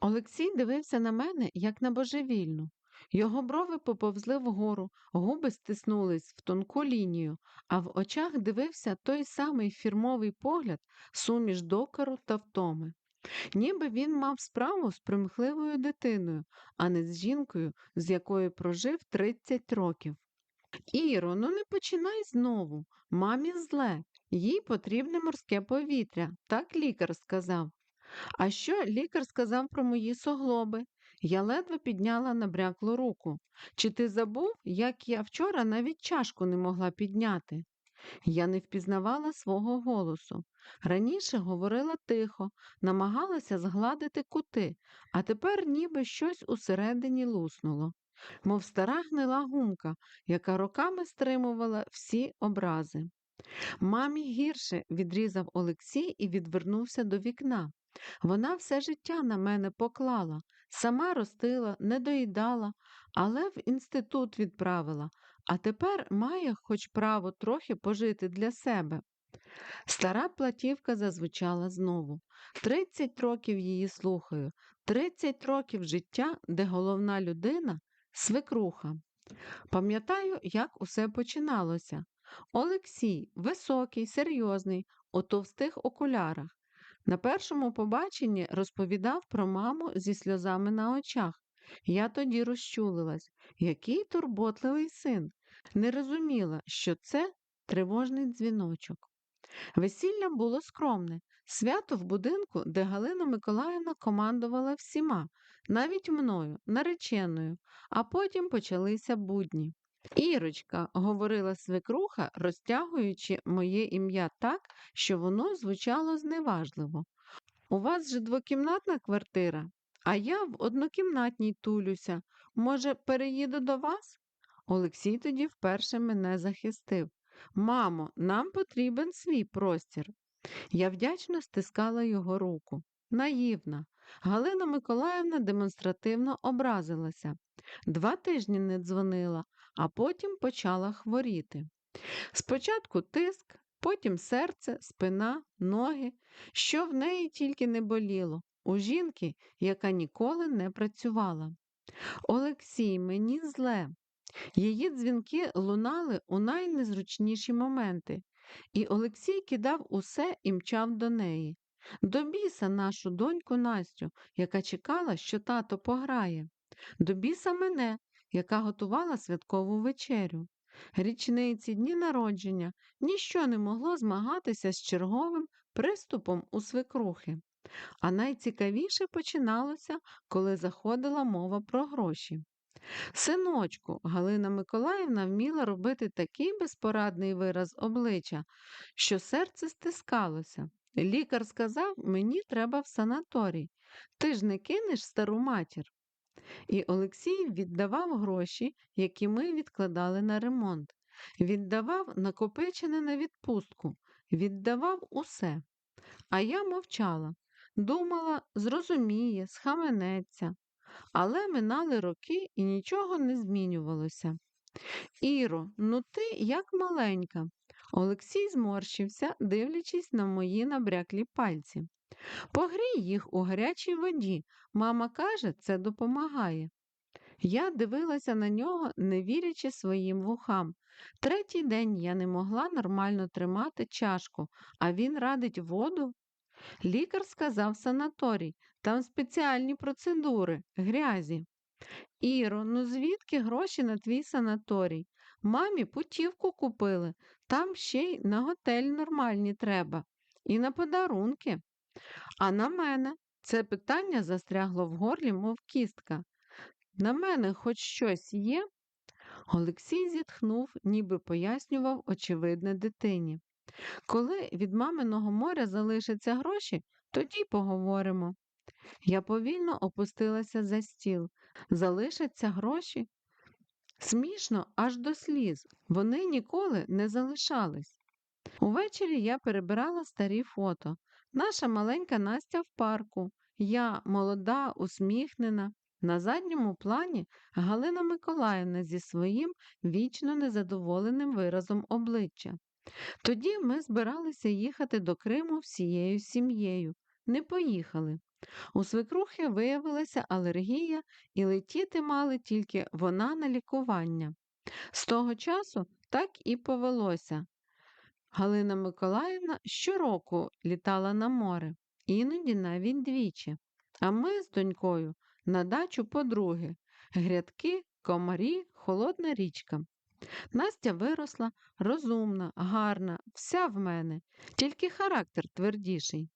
Олексій дивився на мене, як на божевільну. Його брови поповзли вгору, губи стиснулись в тонку лінію, а в очах дивився той самий фірмовий погляд, суміш докору та втоми. Ніби він мав справу з примхливою дитиною, а не з жінкою, з якою прожив 30 років. Іро, ну не починай знову. Мамі зле, їй потрібне морське повітря, так лікар сказав. А що лікар сказав про мої суглоби? Я ледве підняла набряклу руку. Чи ти забув, як я вчора навіть чашку не могла підняти? Я не впізнавала свого голосу. Раніше говорила тихо, намагалася згладити кути, а тепер ніби щось усередині луснуло, мов стара гнила гумка, яка роками стримувала всі образи. Мамі гірше відрізав Олексій і відвернувся до вікна. Вона все життя на мене поклала, сама ростила, не доїдала, але в інститут відправила, а тепер має хоч право трохи пожити для себе. Стара платівка зазвучала знову. Тридцять років її слухаю, тридцять років життя, де головна людина свекруха. Пам'ятаю, як усе починалося. Олексій, високий, серйозний, у товстих окулярах. На першому побаченні розповідав про маму зі сльозами на очах. Я тоді розчулилась, який турботливий син, не розуміла, що це тривожний дзвіночок. Весілля було скромне, свято в будинку, де Галина Миколаївна командувала всіма, навіть мною, нареченою, а потім почалися будні. Ірочка, говорила свекруха, розтягуючи моє ім'я так, що воно звучало зневажливо. У вас же двокімнатна квартира, а я в однокімнатній тулюся. Може, переїду до вас? Олексій тоді вперше мене захистив. Мамо, нам потрібен свій простір. Я вдячно стискала його руку. Наївна. Галина Миколаївна демонстративно образилася. Два тижні не дзвонила, а потім почала хворіти. Спочатку тиск, потім серце, спина, ноги, що в неї тільки не боліло, у жінки, яка ніколи не працювала. Олексій, мені зле. Її дзвінки лунали у найнезручніші моменти, і Олексій кидав усе і мчав до неї. До біса нашу доньку Настю, яка чекала, що тато пограє, до біса мене, яка готувала святкову вечерю. Річниці, дні народження ніщо не могло змагатися з черговим приступом у свекрухи. А найцікавіше починалося, коли заходила мова про гроші. Синочку, Галина Миколаївна вміла робити такий безпорадний вираз обличчя, що серце стискалося. Лікар сказав, мені треба в санаторій. Ти ж не кинеш стару матір. І Олексій віддавав гроші, які ми відкладали на ремонт, віддавав накопичене на відпустку, віддавав усе. А я мовчала, думала, зрозуміє, схаменеться. Але минали роки і нічого не змінювалося. Іро, ну ти як маленька. Олексій зморщився, дивлячись на мої набряклі пальці. Погрій їх у гарячій воді. Мама каже, це допомагає. Я дивилася на нього, не вірячи своїм вухам. Третій день я не могла нормально тримати чашку, а він радить воду. Лікар сказав санаторій, там спеціальні процедури, грязі. Іро, ну звідки гроші на твій санаторій? Мамі путівку купили, там ще й на готель нормальні треба, і на подарунки. А на мене це питання застрягло в горлі, мов кістка. На мене хоч щось є? Олексій зітхнув, ніби пояснював очевидне дитині. Коли від маминого моря залишаться гроші, тоді поговоримо. Я повільно опустилася за стіл. Залишаться гроші? Смішно аж до сліз. Вони ніколи не залишались. Увечері я перебирала старі фото. Наша маленька Настя в парку, я молода, усміхнена. На задньому плані Галина Миколаївна зі своїм вічно незадоволеним виразом обличчя. Тоді ми збиралися їхати до Криму всією сім'єю. Не поїхали. У свекрухи виявилася алергія, і летіти мали тільки вона на лікування. З того часу так і повелося. Галина Миколаївна щороку літала на море, іноді навіть двічі. А ми з донькою на дачу подруги, грядки, комарі, холодна річка. Настя виросла розумна, гарна, вся в мене, тільки характер твердіший.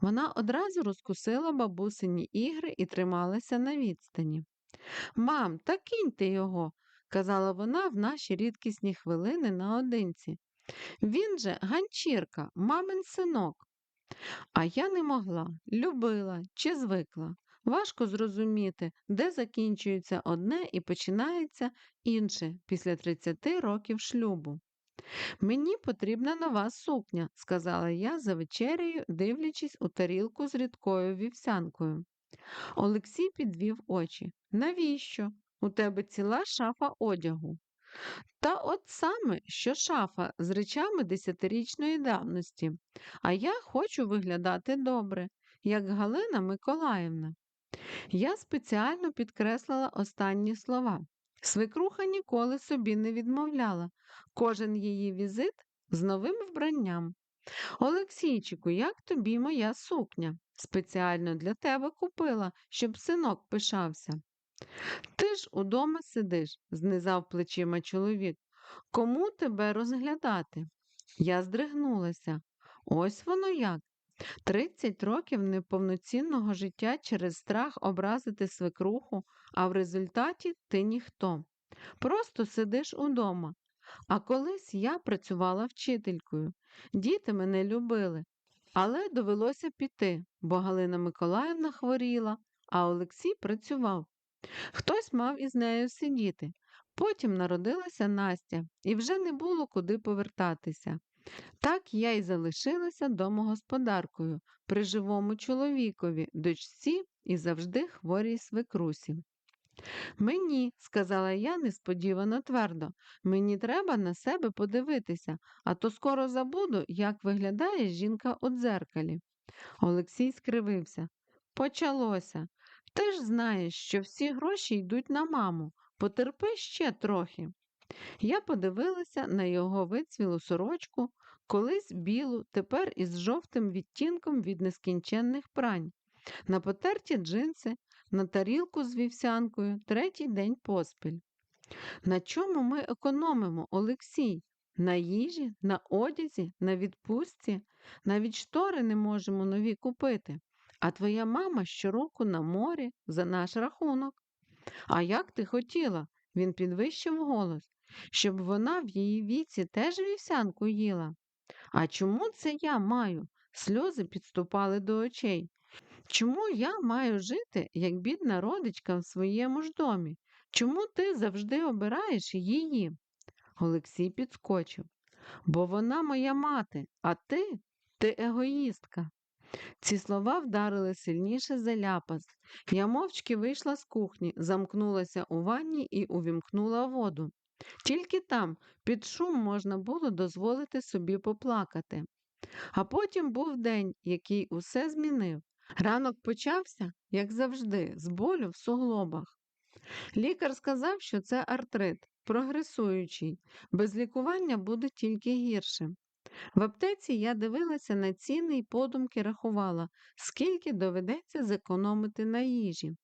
Вона одразу розкусила бабусині ігри і трималася на відстані. Мам, та киньте його, казала вона в наші рідкісні хвилини наодинці. Він же ганчірка, мамин синок. А я не могла, любила чи звикла. Важко зрозуміти, де закінчується одне і починається інше після 30 років шлюбу. Мені потрібна нова сукня, сказала я за вечерею, дивлячись у тарілку з рідкою вівсянкою. Олексій підвів очі. Навіщо? У тебе ціла шафа одягу. Та от саме, що шафа з речами десятирічної давності, а я хочу виглядати добре, як Галина Миколаївна. Я спеціально підкреслила останні слова. Свекруха ніколи собі не відмовляла, кожен її візит з новим вбранням. Олексійчику, як тобі моя сукня? Спеціально для тебе купила, щоб синок пишався. Ти ж удома сидиш, знизав плечима чоловік. Кому тебе розглядати? Я здригнулася. Ось воно як. Тридцять років неповноцінного життя через страх образити свекруху, а в результаті ти ніхто. Просто сидиш удома. А колись я працювала вчителькою. Діти мене любили, але довелося піти, бо Галина Миколаївна хворіла, а Олексій працював. Хтось мав із нею сидіти. Потім народилася Настя, і вже не було куди повертатися. Так я й залишилася домогосподаркою при живому чоловікові, дочці і завжди хворій свекрусі. Мені, сказала я несподівано твердо, мені треба на себе подивитися, а то скоро забуду, як виглядає жінка у дзеркалі. Олексій скривився. Почалося. Ти ж знаєш, що всі гроші йдуть на маму. Потерпи ще трохи. Я подивилася на його вицвілу сорочку, колись білу, тепер із жовтим відтінком від нескінченних прань, на потерті джинси, на тарілку з вівсянкою третій день поспіль. На чому ми економимо, Олексій? На їжі, на одязі, на відпустці, навіть штори не можемо нові купити. А твоя мама щороку на морі за наш рахунок. А як ти хотіла? Він підвищив голос, щоб вона в її віці теж вівсянку їла. А чому це я маю? Сльози підступали до очей. Чому я маю жити, як бідна родичка в своєму ж домі? Чому ти завжди обираєш її? Олексій підскочив. Бо вона моя мати, а ти ти егоїстка. Ці слова вдарили сильніше за ляпас. Я мовчки вийшла з кухні, замкнулася у ванні і увімкнула воду. Тільки там, під шум, можна було дозволити собі поплакати. А потім був день, який усе змінив. Ранок почався, як завжди, з болю в суглобах. Лікар сказав, що це артрит, прогресуючий, без лікування буде тільки гірше. В аптеці я дивилася на ціни і подумки рахувала, скільки доведеться зекономити на їжі.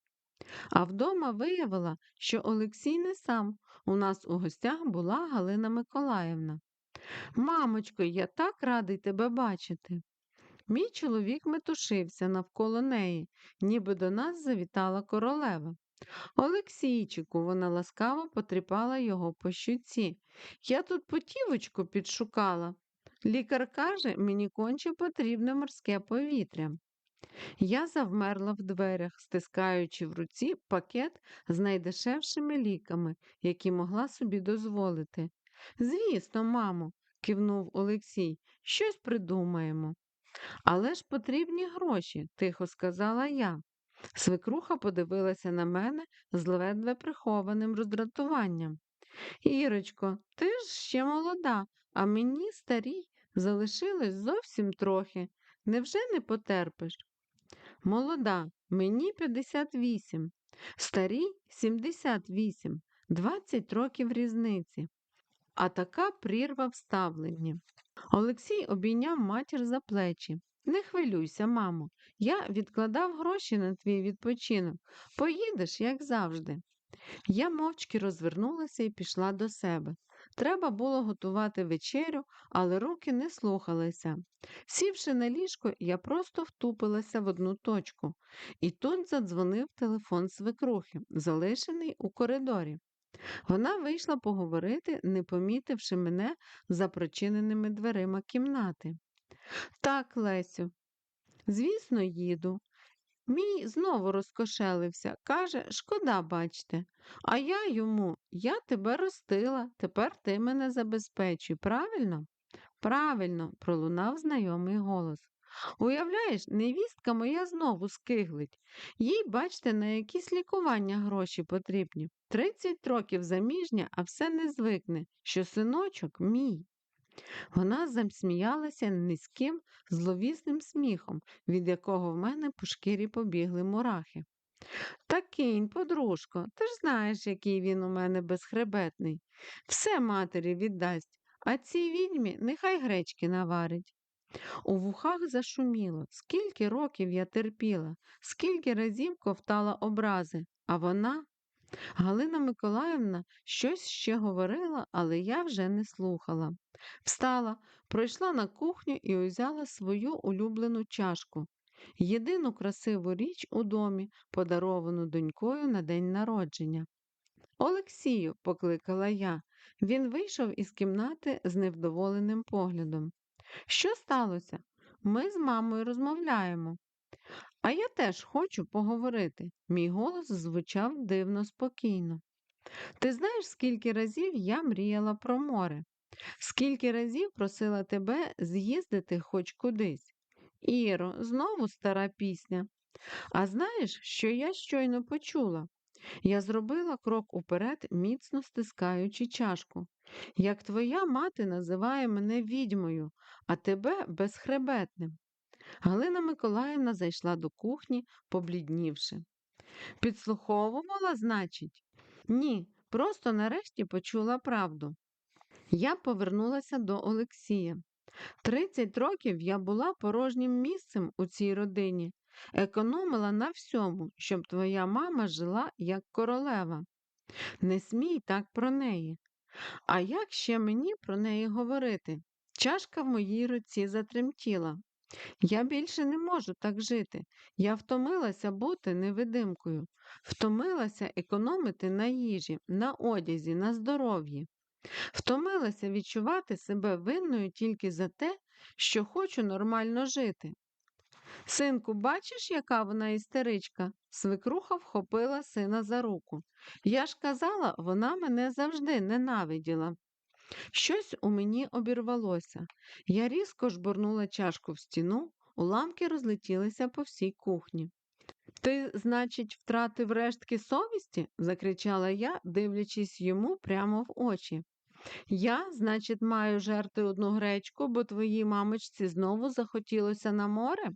А вдома виявила, що Олексій не сам. У нас у гостях була Галина Миколаївна. Мамочко, я так радий тебе бачити. Мій чоловік метушився навколо неї, ніби до нас завітала королева. Олексійчику, вона ласкаво потріпала його по щуці. Я тут потівочку підшукала. Лікар каже, мені конче потрібне морське повітря. Я завмерла в дверях, стискаючи в руці пакет з найдешевшими ліками, які могла собі дозволити. Звісно, мамо, кивнув Олексій, щось придумаємо. Але ж потрібні гроші, тихо сказала я. Свекруха подивилася на мене з ледве прихованим роздратуванням. Ірочко, ти ж ще молода, а мені старій залишилось зовсім трохи. Невже не потерпиш? Молода, мені 58, старій 78, 20 років різниці. А така прірва в ставленні. Олексій обійняв матір за плечі. Не хвилюйся, мамо, я відкладав гроші на твій відпочинок. Поїдеш, як завжди. Я мовчки розвернулася і пішла до себе. Треба було готувати вечерю, але руки не слухалися. Сівши на ліжко, я просто втупилася в одну точку, і тут задзвонив телефон свекрухи, залишений у коридорі. Вона вийшла поговорити, не помітивши мене за прочиненими дверима кімнати. Так, Лесю, звісно, їду. Мій знову розкошелився, каже, шкода, бачте. А я йому, я тебе ростила, тепер ти мене забезпечуй, правильно? Правильно, пролунав знайомий голос. Уявляєш, невістка моя знову скиглить. Їй, бачте, на якісь лікування гроші потрібні. Тридцять років заміжня, а все не звикне, що синочок мій. Вона засміялася низьким, зловісним сміхом, від якого в мене по шкірі побігли мурахи. Та кинь, подружко, ти ж знаєш, який він у мене безхребетний. Все матері віддасть, а цій відьмі нехай гречки наварить. У вухах зашуміло, скільки років я терпіла, скільки разів ковтала образи, а вона. Галина Миколаївна щось ще говорила, але я вже не слухала. Встала, пройшла на кухню і узяла свою улюблену чашку. Єдину красиву річ у домі, подаровану донькою на день народження. Олексію, покликала я. Він вийшов із кімнати з невдоволеним поглядом. Що сталося? Ми з мамою розмовляємо. А я теж хочу поговорити. Мій голос звучав дивно спокійно. Ти знаєш, скільки разів я мріяла про море, скільки разів просила тебе з'їздити хоч кудись. Іро, знову стара пісня. А знаєш, що я щойно почула? Я зробила крок уперед, міцно стискаючи чашку. Як твоя мати називає мене відьмою, а тебе безхребетним. Галина Миколаївна зайшла до кухні, побліднівши. Підслуховувала, значить? Ні, просто нарешті почула правду. Я повернулася до Олексія. Тридцять років я була порожнім місцем у цій родині, економила на всьому, щоб твоя мама жила як королева. Не смій так про неї. А як ще мені про неї говорити? Чашка в моїй руці затремтіла. Я більше не можу так жити. Я втомилася бути невидимкою, втомилася економити на їжі, на одязі, на здоров'ї, втомилася відчувати себе винною тільки за те, що хочу нормально жити. Синку, бачиш, яка вона істеричка? Свекруха вхопила сина за руку. Я ж казала, вона мене завжди ненавиділа. Щось у мені обірвалося. Я різко жбурнула чашку в стіну, уламки розлетілися по всій кухні. Ти, значить, втратив рештки совісті? закричала я, дивлячись йому прямо в очі. Я, значить, маю жерти одну гречку, бо твоїй мамочці знову захотілося на море?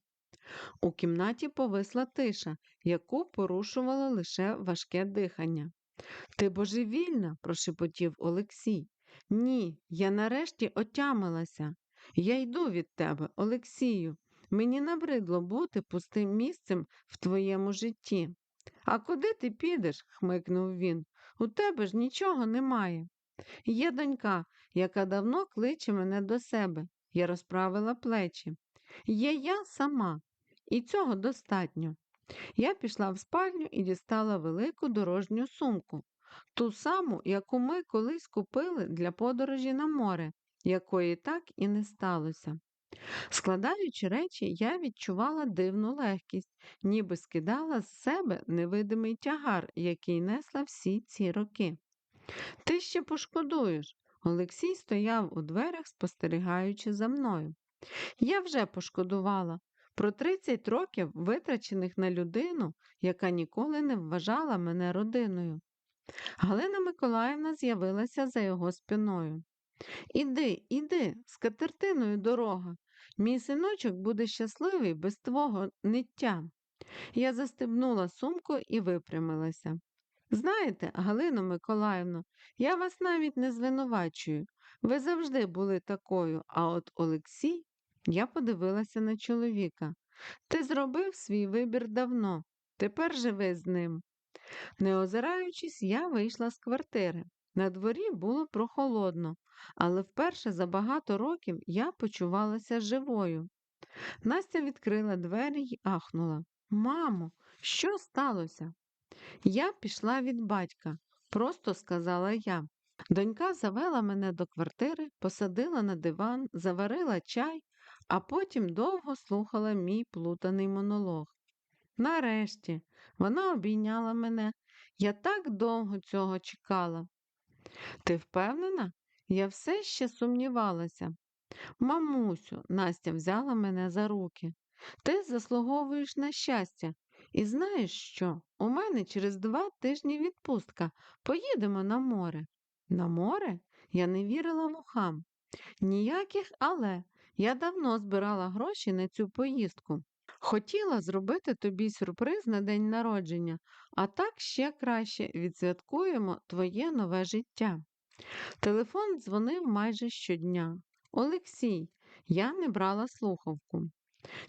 У кімнаті повисла тиша, яку порушувало лише важке дихання. Ти божевільна, прошепотів Олексій. Ні, я нарешті отямилася. Я йду від тебе, Олексію. Мені набридло бути пустим місцем в твоєму житті. А куди ти підеш? хмикнув він. У тебе ж нічого немає. Є донька, яка давно кличе мене до себе. Я розправила плечі. Є я сама, і цього достатньо. Я пішла в спальню і дістала велику дорожню сумку, ту саму, яку ми колись купили для подорожі на море, якої так і не сталося. Складаючи речі, я відчувала дивну легкість, ніби скидала з себе невидимий тягар, який несла всі ці роки. Ти ще пошкодуєш. Олексій стояв у дверях, спостерігаючи за мною. Я вже пошкодувала про 30 років, витрачених на людину, яка ніколи не вважала мене родиною. Галина Миколаївна з'явилася за його спиною. Іди, іди, з катертиною дорога. Мій синочок буде щасливий без твого ниття. Я застебнула сумку і випрямилася. Знаєте, Галино Миколаївно, я вас навіть не звинувачую. Ви завжди були такою, а от Олексій, я подивилася на чоловіка. Ти зробив свій вибір давно, тепер живи з ним. Не озираючись, я вийшла з квартири. На дворі було прохолодно, але вперше за багато років я почувалася живою. Настя відкрила двері й ахнула. Мамо, що сталося? Я пішла від батька, просто сказала я. Донька завела мене до квартири, посадила на диван, заварила чай, а потім довго слухала мій плутаний монолог. Нарешті вона обійняла мене. Я так довго цього чекала. Ти впевнена? Я все ще сумнівалася. Мамусю, Настя взяла мене за руки. Ти заслуговуєш на щастя. І знаєш що? У мене через два тижні відпустка. Поїдемо на море. На море? Я не вірила вухам. Ніяких але. Я давно збирала гроші на цю поїздку. Хотіла зробити тобі сюрприз на день народження, а так ще краще відсвяткуємо твоє нове життя. Телефон дзвонив майже щодня. Олексій, я не брала слухавку.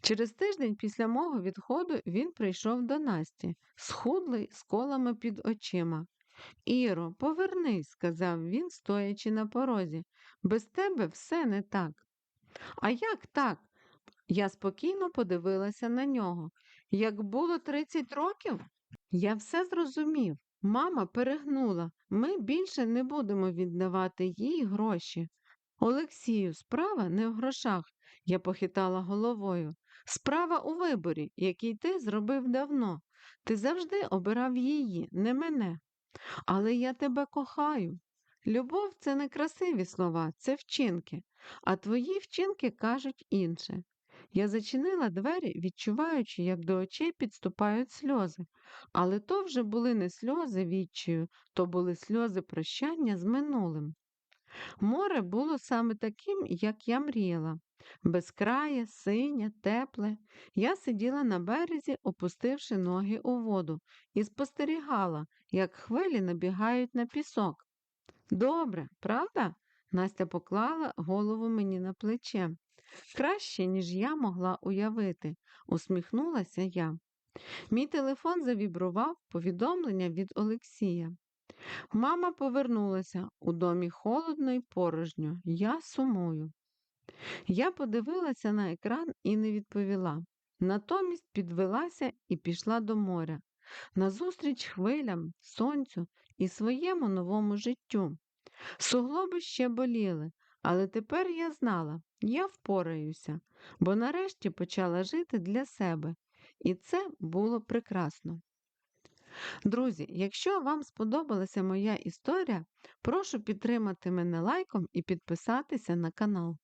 Через тиждень після мого відходу він прийшов до Насті, схудлий, з колами під очима. Іро, повернись, сказав він, стоячи на порозі. Без тебе все не так. А як так? Я спокійно подивилася на нього. Як було 30 років, я все зрозумів. Мама перегнула. Ми більше не будемо віддавати їй гроші. Олексію, справа не в грошах, я похитала головою. Справа у виборі, який ти зробив давно. Ти завжди обирав її, не мене. Але я тебе кохаю. Любов це не красиві слова, це вчинки, а твої вчинки кажуть інше. Я зачинила двері, відчуваючи, як до очей підступають сльози, але то вже були не сльози відчаю, то були сльози прощання з минулим. Море було саме таким, як я мріяла. Безкрає, синє, тепле. Я сиділа на березі, опустивши ноги у воду, і спостерігала, як хвилі набігають на пісок. Добре, правда? Настя поклала голову мені на плече. Краще, ніж я могла уявити, усміхнулася я. Мій телефон завібрував повідомлення від Олексія. Мама повернулася у домі холодно й порожньо. Я сумую. Я подивилася на екран і не відповіла. Натомість підвелася і пішла до моря, назустріч хвилям, сонцю і своєму новому життю. Суглоби ще боліли, але тепер я знала, я впораюся, бо нарешті почала жити для себе, і це було прекрасно. Друзі, якщо вам сподобалася моя історія, прошу підтримати мене лайком і підписатися на канал.